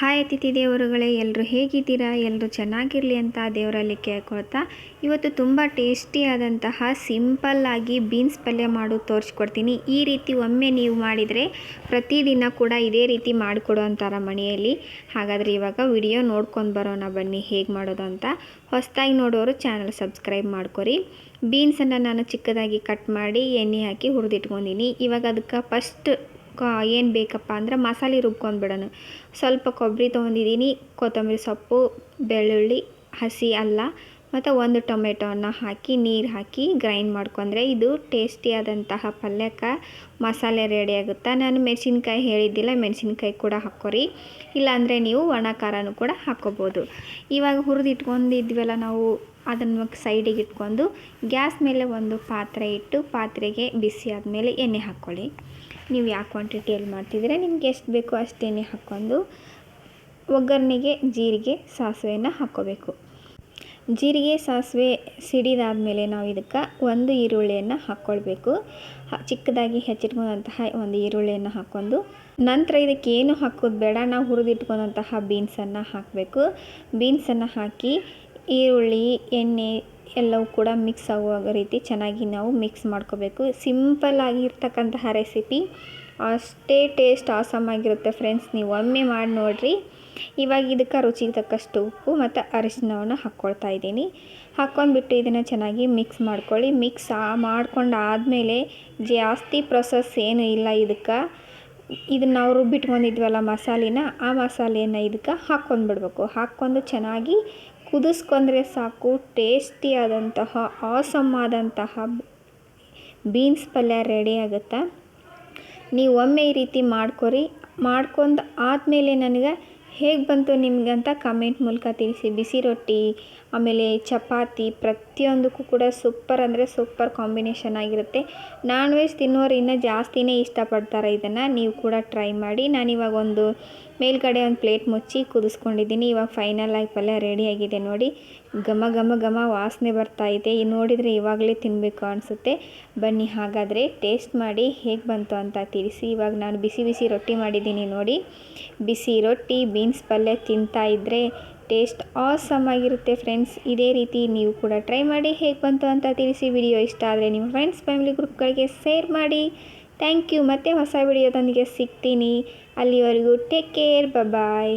Hi ಅತಿಥಿ ದೇವರುಗಳೇ ಎಲ್ಲರೂ ಹೇಗಿದ್ದೀರಾ? ಎಲ್ಲರೂ ಚೆನ್ನಾಗಿರಲಿ ಅಂತ ದೇವರಲ್ಲಿ ಕೇಳ್ಕೊಳ್ತಾ ಇವತ್ತು ತುಂಬ ಟೇಸ್ಟಿಯಾದಂತಹ ಸಿಂಪಲ್ಲಾಗಿ ಬೀನ್ಸ್ ಪಲ್ಯ ಮಾಡೋದು ತೋರಿಸ್ಕೊಡ್ತೀನಿ. ಈ ರೀತಿ ಒಮ್ಮೆ ನೀವು ಮಾಡಿದರೆ ಪ್ರತಿದಿನ ಕೂಡ ಇದೇ ರೀತಿ ಮಾಡಿಕೊಡೋ ಅಂತಾರ ಮನೆಯಲ್ಲಿ ಹಾಗಾದರೆ ಇವಾಗ ವಿಡಿಯೋ ನೋಡ್ಕೊಂಡು ಬರೋಣ ಬನ್ನಿ, ಹೇಗೆ ಮಾಡೋದು ಅಂತ. ಹೊಸದಾಗಿ ನೋಡೋರು ಚಾನಲ್ ಸಬ್ಸ್ಕ್ರೈಬ್ ಮಾಡ್ಕೊರಿ. ಬೀನ್ಸನ್ನು ನಾನು ಚಿಕ್ಕದಾಗಿ ಕಟ್ ಮಾಡಿ ಎಣ್ಣೆ ಹಾಕಿ ಹುರಿದಿಟ್ಕೊಂಡಿನಿ. ಇವಾಗ ಅದಕ್ಕೆ ಫಸ್ಟ್ ಏನು ಬೇಕಪ್ಪ ಅಂದ್ರೆ ಮಸಾಲೆ ರುಬ್ಕೊಂಡ್ಬಿಡೋಣ. ಸ್ವಲ್ಪ ಕೊಬ್ಬರಿ ತೊಗೊಂಡಿದ್ದೀನಿ, ಕೊತ್ತಂಬರಿ ಸೊಪ್ಪು, ಬೆಳ್ಳುಳ್ಳಿ, ಹಸಿ ಅಲ್ಲ, ಮತ್ತು ಒಂದು ಟೊಮೆಟೊನ ಹಾಕಿ, ನೀರು ಹಾಕಿ ಗ್ರೈಂಡ್ ಮಾಡ್ಕೊಂಡ್ರೆ ಇದು ಟೇಸ್ಟಿಯಾದಂತಹ ಪಲ್ಯಕ್ಕೆ ಮಸಾಲೆ ರೆಡಿ ಆಗುತ್ತೆ. ನಾನು ಮೆಣಸಿನ್ಕಾಯಿ ಹೇಳಿದ್ದಿಲ್ಲ, ಮೆಣಸಿನ್ಕಾಯಿ ಕೂಡ ಹಾಕೋರಿ ಇಲ್ಲಾಂದರೆ ನೀವು ಒಣ ಖಾರನೂ ಕೂಡ ಹಾಕ್ಕೋಬೋದು. ಇವಾಗ ಹುರಿದಿಟ್ಕೊಂಡಿದ್ವಲ್ಲ ನಾವು, ಅದನ್ನು ಸೈಡಿಗೆ ಇಟ್ಕೊಂಡು ಗ್ಯಾಸ್ ಮೇಲೆ ಒಂದು ಪಾತ್ರೆ ಇಟ್ಟು ಪಾತ್ರೆಗೆ ಬಿಸಿ ಆದಮೇಲೆ ಎಣ್ಣೆ ಹಾಕ್ಕೊಳ್ಳಿ. ನೀವು ಯಾವ ಕ್ವಾಂಟಿಟಿಯಲ್ಲಿ ಮಾಡ್ತಿದ್ರೆ ನಿಮ್ಗೆ ಎಷ್ಟು ಬೇಕೋ ಅಷ್ಟೇ ಹಾಕ್ಕೊಂಡು ಒಗ್ಗರಣೆಗೆ ಜೀರಿಗೆ, ಸಾಸಿವೆಯನ್ನು ಹಾಕ್ಕೋಬೇಕು. ಜೀರಿಗೆ, ಸಾಸಿವೆ ಸಿಡಿದಾದಮೇಲೆ ನಾವು ಇದಕ್ಕೆ ಒಂದು ಈರುಳ್ಳಿಯನ್ನು ಹಾಕ್ಕೊಳ್ಬೇಕು. ಚಿಕ್ಕದಾಗಿ ಹೆಚ್ಚಿಟ್ಕೊಂಡಂತಹ ಒಂದು ಈರುಳ್ಳಿಯನ್ನು ಹಾಕ್ಕೊಂಡು ನಂತರ ಇದಕ್ಕೆ ಏನು ಹಾಕೋದು ಬೇಡ, ನಾವು ಹುರಿದಿಟ್ಕೊಂಡಂತಹ ಬೀನ್ಸನ್ನು ಹಾಕಬೇಕು. ಬೀನ್ಸನ್ನು ಹಾಕಿ ಈರುಳ್ಳಿ, ಎಣ್ಣೆ ಎಲ್ಲವೂ ಕೂಡ ಮಿಕ್ಸ್ ಆಗುವ ರೀತಿ ಚೆನ್ನಾಗಿ ನಾವು ಮಿಕ್ಸ್ ಮಾಡ್ಕೋಬೇಕು. ಸಿಂಪಲ್ ಆಗಿರ್ತಕ್ಕಂತಹ ರೆಸಿಪಿ ಅಷ್ಟೇ ಟೇಸ್ಟ್ ಆಸಮ್ ಆಗಿರುತ್ತೆ ಫ್ರೆಂಡ್ಸ್ ನೀವು ಒಮ್ಮೆ ಮಾಡಿ ನೋಡಿರಿ. ಇವಾಗ ಇದಕ್ಕೆ ರುಚಿಗೆ ತಕ್ಕಷ್ಟು ಉಪ್ಪು ಮತ್ತು ಅರಿಶಿನವನ್ನು ಹಾಕ್ಕೊಳ್ತಾ ಇದ್ದೀನಿ. ಹಾಕ್ಕೊಂಡ್ಬಿಟ್ಟು ಇದನ್ನು ಚೆನ್ನಾಗಿ ಮಿಕ್ಸ್ ಮಾಡ್ಕೊಳ್ಳಿ. ಮಿಕ್ಸ್ ಮಾಡ್ಕೊಂಡು ಆದಮೇಲೆ ಜಾಸ್ತಿ ಪ್ರೊಸೆಸ್ ಏನು ಇಲ್ಲ ಇದಕ್ಕೆ. ಇದನ್ನು ನಾವು ರುಬ್ಬಿಟ್ಕೊಂಡಿದ್ವಲ್ಲ ಮಸಾಲೆನ, ಆ ಮಸಾಲೆಯನ್ನು ಇದಕ್ಕೆ ಹಾಕ್ಕೊಂಡ್ಬಿಡ್ಬೇಕು. ಹಾಕ್ಕೊಂಡು ಚೆನ್ನಾಗಿ ಕುದಿಸ್ಕೊಂಡ್ರೆ ಸಾಕು, ಟೇಸ್ಟಿಯಾದಂತಹ ಆಸಮ್ ಆದಂತಹ ಬೀನ್ಸ್ ಪಲ್ಯ ರೆಡಿ ಆಗುತ್ತೆ? ನೀವು ಒಮ್ಮೆ ಈ ರೀತಿ ಮಾಡ್ಕೊರಿ. ಮಾಡ್ಕೊಂಡು ಆದಮೇಲೆ ನನಗೆ ಹೇಗೆ ಬಂತು ನಿಮಗಂತ ಕಮೆಂಟ್ ಮೂಲಕ ತಿಳಿಸಿ. ಬಿಸಿ ರೊಟ್ಟಿ, ಆಮೇಲೆ ಚಪಾತಿ, ಪ್ರತಿಯೊಂದಕ್ಕೂ ಕೂಡ ಸೂಪರ್ ಅಂದರೆ ಸೂಪರ್ ಕಾಂಬಿನೇಷನ್ ಆಗಿರುತ್ತೆ. ನಾನ್ ವೆಜ್ ತಿನ್ನೋರು ಇನ್ನೂ ಜಾಸ್ತಿನೇ ಇಷ್ಟಪಡ್ತಾರೆ ಇದನ್ನು. ನೀವು ಕೂಡ ಟ್ರೈ ಮಾಡಿ. ನಾನಿವಾಗ ಒಂದು ಮೇಲ್ಗಡೆ ಒಂದು ಪ್ಲೇಟ್ ಮುಚ್ಚಿ ಕುದಿಸ್ಕೊಂಡಿದ್ದೀನಿ. ಇವಾಗ ಫೈನಲ್ ಆಗಿ ಪಲ್ಯ ರೆಡಿಯಾಗಿದೆ ನೋಡಿ. ಘಮ ಘಮ ಘಮ ವಾಸನೆ ಬರ್ತಾ ಇದೆ. ನೋಡಿದರೆ ಇವಾಗಲೇ ತಿನ್ನಬೇಕು ಅನಿಸುತ್ತೆ. ಬನ್ನಿ, ಹಾಗಾದರೆ ಟೇಸ್ಟ್ ಮಾಡಿ ಹೇಗೆ ಬಂತು ಅಂತ ತಿಳಿಸಿ. ಇವಾಗ ನಾನು ಬಿಸಿ ಬಿಸಿ ರೊಟ್ಟಿ ಮಾಡಿದ್ದೀನಿ ನೋಡಿ. ಬಿಸಿ ರೊಟ್ಟಿ ಬೀನ್ಸ್ ಪಲ್ಯ ತಿಂತಾ ಇದ್ದರೆ ಟೇಸ್ಟ್ ಆಸಮ್ ಆಗಿರುತ್ತೆ ಫ್ರೆಂಡ್ಸ್ ಇದೇ ರೀತಿ ನೀವು ಕೂಡ ಟ್ರೈ ಮಾಡಿ ಹೇಗೆ ಬಂತು ಅಂತ ತಿಳಿಸಿ. ವಿಡಿಯೋ ಇಷ್ಟ ಆದರೆ ನಿಮ್ಮ ಫ್ರೆಂಡ್ಸ್ ಫ್ಯಾಮಿಲಿ ಗ್ರೂಪ್ಗಳಿಗೆ ಶೇರ್ ಮಾಡಿ. ಥ್ಯಾಂಕ್ ಯು ಮತ್ತೆ ಹೊಸ ವಿಡಿಯೋದೊಂದಿಗೆ ಸಿಗ್ತೀನಿ. ಅಲ್ಲಿವರೆಗೂ ಟೇಕ್ ಕೇರ್ ಬಾಯ್